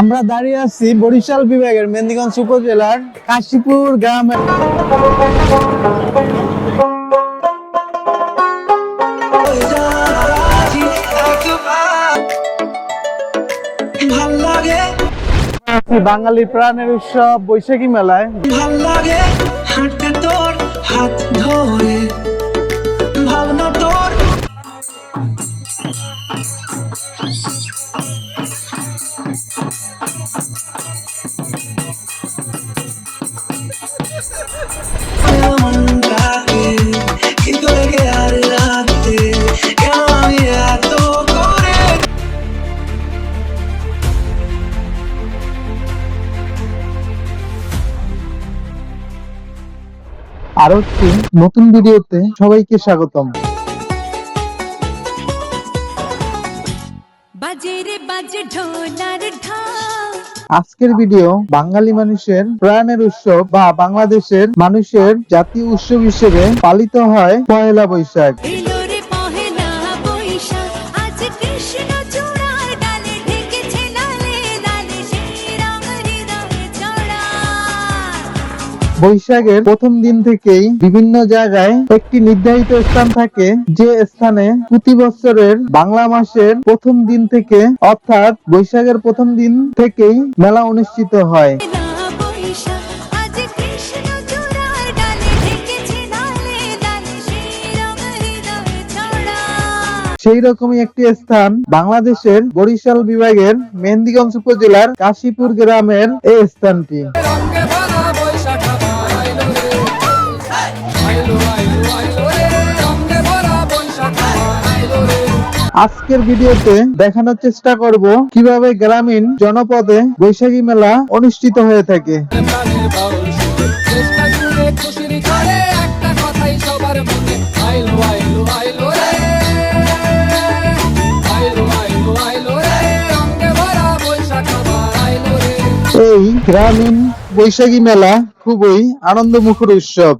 আমরা দাঁড়িয়ে আছি বরিশাল বিভাগের মেন্দিগঞ্জ উপজেলার কাশীপুর গ্রামে বাঙালির প্রাণের উৎসব বৈশাখী মেলায়। ভালো লাগে হাঁটতে তোর হাত ধরে। আরও একটি নতুন ভিডিওতে সবাইকে স্বাগতম। আজকের ভিডিও বাঙালি মানুষের প্রাণের উৎসব বা বাংলাদেশের মানুষের জাতীয় উৎসব হিসেবে পালিত হয় পয়লা বৈশাখ। বৈশাখের প্রথম দিন থেকেই বিভিন্ন জায়গায় একটি নির্ধারিত স্থান থাকে যে স্থানে প্রতি বছরের বাংলা মাসের প্রথম দিন থেকে অর্থাৎ বৈশাখের প্রথম দিন থেকেই মেলা অনুষ্ঠিত হয়। সেই রকমই একটি স্থান বাংলাদেশের বরিশাল বিভাগের মেহেন্দিগঞ্জ উপজেলার কাশীপুর গ্রামের এই স্থানটি। আজকের ভিডিওতে দেখানোর চেষ্টা করব কীভাবে গ্রামীণ জনপদে বৈশাখী মেলা অনুষ্ঠিত হয়ে থাকে। এই গ্রামীণ বৈশাখী মেলা খুবই আনন্দমুখর উৎসব।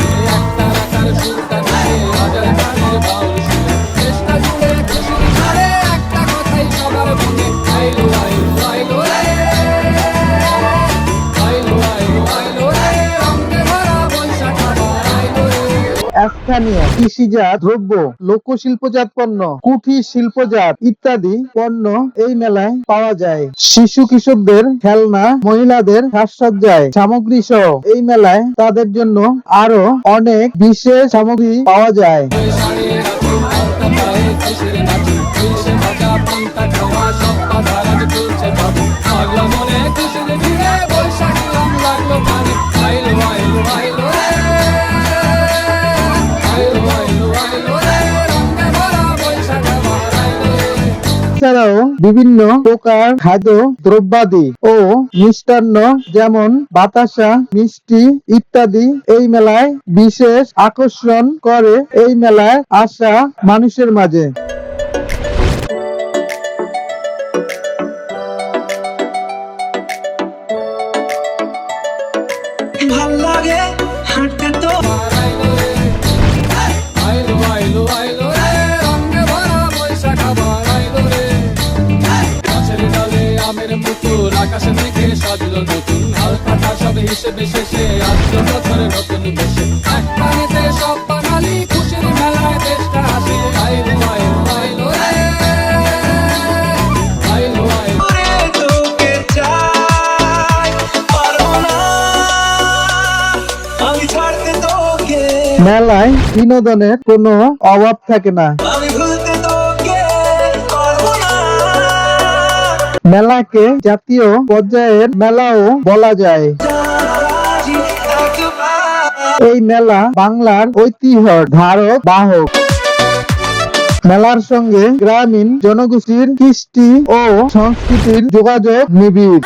স্থানীয় কৃষিজাত দ্রব্য, লোকশিল্পজাত পণ্য কুঠির শিল্পজাত ইত্যাদি পণ্য এই মেলায় পাওয়া যায়। শিশু কিশোরদের খেলনা, মহিলাদের সাজসজ্জায় সামগ্রী সহ এই মেলায় তাদের জন্য আরও অনেক বিশেষ সামগ্রী পাওয়া যায়। শাড়ি এছাড়াও বিভিন্ন প্রকার খাদ্য দ্রব্যাদি ও মিষ্টান্ন, যেমন বাতাসা, মিষ্টি ইত্যাদি। এই মেলায় বিশেষ আকর্ষণ করে এই মেলায় আসা মানুষের মাঝে। ভালো লাগে হাঁটতে তোর আকাশে মেঘে সাজলো নতুন হাল কাটা সব হিসেবে শেষে আসলো বছরে নতুন বেশে এক প্রাণীতে সব বাঙালি খুশির মেলায় দেশটা হাসে। আইলো আইলো আইলো আইলো আইলো করে তোকে চাই পারব না। আমি ছাড়তে তোকে। মেলায় বিনোদনের কোনো অভাব থাকে না। মেলাকে জাতীয় পর্যায়ের মেলাও বলা যায়। এই মেলা বাংলার ঐতিহ্য ধারক বাহক। মেলার সঙ্গে গ্রামীণ জনগোষ্ঠীর কৃষ্টি ও সংস্কৃতির যোগাযোগ নিবিড়।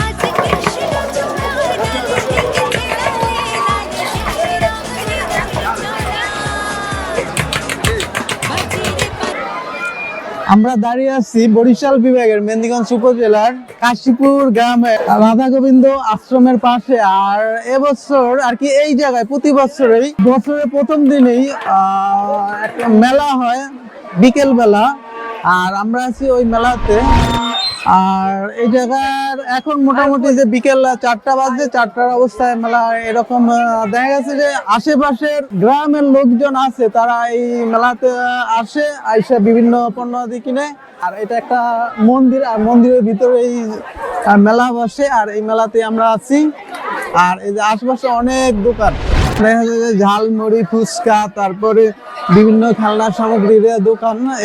আমরা দাঁড়িয়ে আছি বরিশাল বিভাগের মেন্দিগঞ্জ উপজেলার কাশীপুর গ্রামে রাধা গোবিন্দ আশ্রমের পাশে। আর এবছর আর কি এই জায়গায় প্রতি বছরেই বছরের প্রথম দিনেই একটা মেলা হয় বিকেল বেলা আর আমরা আছি ওই মেলাতে। আর এই জায়গার এখন মোটামুটি যে বিকেল চারটা বাজে, চারটার অবস্থায় মেলা এরকম দেখা গেছে যে আশেপাশের গ্রামের লোকজন আছে, তারা এই মেলাতে আসে, আইসা বিভিন্ন পণ্যাদি কিনে। আর এটা একটা মন্দির, আর মন্দিরের ভিতরে এই মেলা বসে, আর এই মেলাতে আমরা আছি। আর এই যে আশেপাশে অনেক দোকান। দেখা যায় যে ঝালমুড়ি, ফুচকা, তারপরে বিভিন্ন খেলনা সামগ্রীর দোকান।